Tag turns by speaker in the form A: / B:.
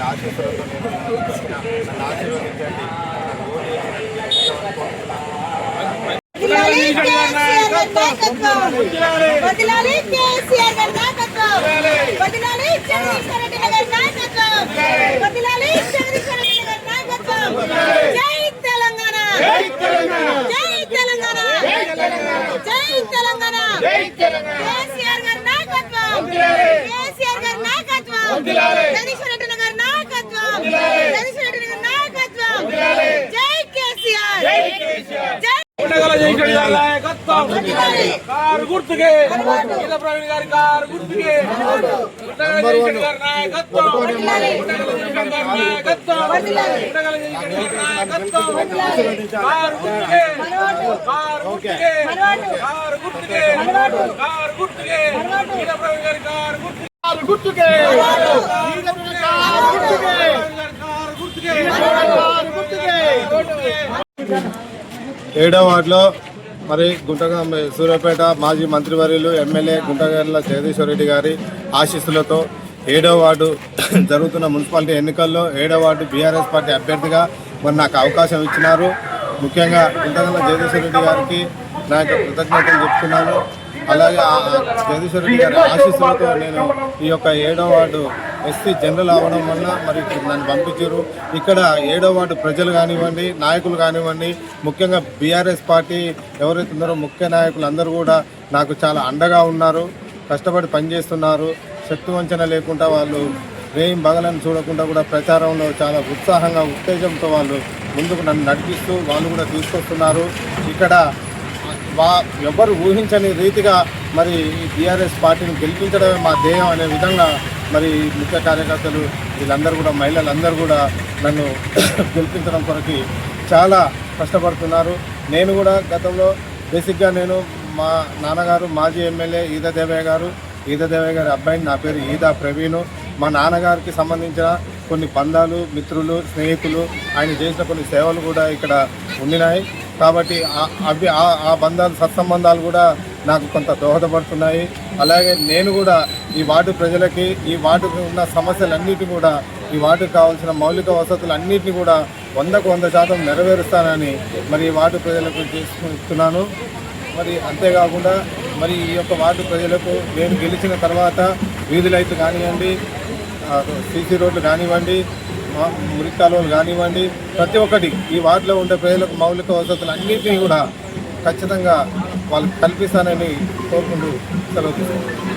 A: వారి ఆశీస్సులతో నేను నన్ను ఆశీర్వదించండి వదిలాలి కేసీఆర్ గారి నాయకత్వం వదిలాలి చంద్రశేఖర్ రెడ్డి గారి నాయకత్వం వదిలాలి చంద్రశేఖర్ రెడ్డి గారి నాయకత్వం జై తెలంగాణ జై తెలంగాణ జై తెలంగాణ జై తెలంగాణ జై తెలంగాణ కేసీఆర్ గారి నాయకత్వం కేసీఆర్ గారి నాయకత్వం చంద్రశేఖర్ రెడ్డి
B: కారు గుర్తుకే. గీత ప్రవీణ్ గారి కారు గుర్తుకే. ఉండగల జయశంకర్ గారి నాయకత్వం ఉండగల జయశంకర్ గారి నాయకత్వం ఉండగల జయశంకర్ గారి నాయకత్వం కారు గుర్తుకే కారు గుర్తుకే కారు గుర్తుకే కారు గుర్తుకే గీత ప్రవీణ్ గారి కారు గుర్తుకే కారు గుర్తుకే గీత ప్రవీణ్ గారి కారు గుర్తుకే కారు గుర్తుకే కారు గుర్తుకే
C: ఏడో వార్డులో మరి గుంటగా సూర్యాపేట మాజీ మంత్రివర్యులు ఎమ్మెల్యే గుంటగర్ల జగదీశ్వర గారి ఆశీస్సులతో ఏడో వార్డు జరుగుతున్న మున్సిపాలిటీ ఎన్నికల్లో ఏడో వార్డు బీఆర్ఎస్ పార్టీ అభ్యర్థిగా మరి నాకు అవకాశం ఇచ్చినారు. ముఖ్యంగా గుంటగర్ల జగదీశ్వర గారికి నా యొక్క కృతజ్ఞతలు చెప్తున్నాను. అలాగే ఆ గారి ఆశీస్సులతో నేను ఈ యొక్క ఏడో వార్డు ఎస్సీ జనరల్ అవ్వడం వల్ల మరి నన్ను పంపించారు. ఇక్కడ ఏడో వార్డు ప్రజలు కానివ్వండి నాయకులు కానివ్వండి ముఖ్యంగా బీఆర్ఎస్ పార్టీ ఎవరైతే ఉన్నారో ముఖ్య నాయకులు అందరూ కూడా నాకు చాలా అండగా ఉన్నారు కష్టపడి పనిచేస్తున్నారు. శక్తి వంచన లేకుండా వాళ్ళు రేయం బగలను చూడకుండా కూడా ప్రచారంలో చాలా ఉత్సాహంగా ఉత్తేజంతో వాళ్ళు ముందుకు నన్ను నడిపిస్తూ వాళ్ళు కూడా తీసుకొస్తున్నారు. ఇక్కడ వా ఎవరు ఊహించని రీతిగా మరి ఈ బీఆర్ఎస్ పార్టీని గెలిపించడమే మా ధ్యేయం అనే విధంగా మరి ముఖ్య కార్యకర్తలు వీళ్ళందరూ కూడా మహిళలందరూ కూడా నన్ను గెలిపించడం కొరకు చాలా కష్టపడుతున్నారు. నేను కూడా గతంలో బేసిక్గా నేను మా నాన్నగారు మాజీ ఎమ్మెల్యే ఈద దేవయ్య గారు ఈద దేవయ్య గారి అబ్బాయిని నా పేరు ఈదా ప్రవీణ్. మా నాన్నగారికి సంబంధించిన కొన్ని బంధాలు మిత్రులు స్నేహితులు ఆయన చేసిన కొన్ని సేవలు కూడా ఇక్కడ ఉండినాయి. కాబట్టి అవి ఆ- ఆ బంధాలు సత్సంబంధాలు కూడా నాకు కొంత దోహదపడుతున్నాయి. అలాగే నేను కూడా ఈ వార్డు ప్రజలకి ఈ వార్డుకు ఉన్న సమస్యలన్నిటి కూడా ఈ వార్డుకు కావాల్సిన మౌలిక వసతులు అన్నిటిని కూడా వందకు వంద శాతం నెరవేరుస్తానని మరి ఈ వార్డు ప్రజలకు చేసుకుంటున్నాను మరి అంతేకాకుండా మరి ఈ యొక్క వార్డు ప్రజలకు నేను గెలిచిన తర్వాత వీధి లైట్లు కానివ్వండి సీసీ రోడ్లు కానివ్వండి మా- మురికి కాలువలు కానివ్వండి ప్రతి ఒక్కటి ఈ వార్డులో ఉండే ప్రజలకు మౌలిక వసతులు అన్నింటినీ కూడా ఖచ్చితంగా వాళ్ళకి కల్పిస్తానని కోరుకుంటూ సెలవు తీసుకుంటాను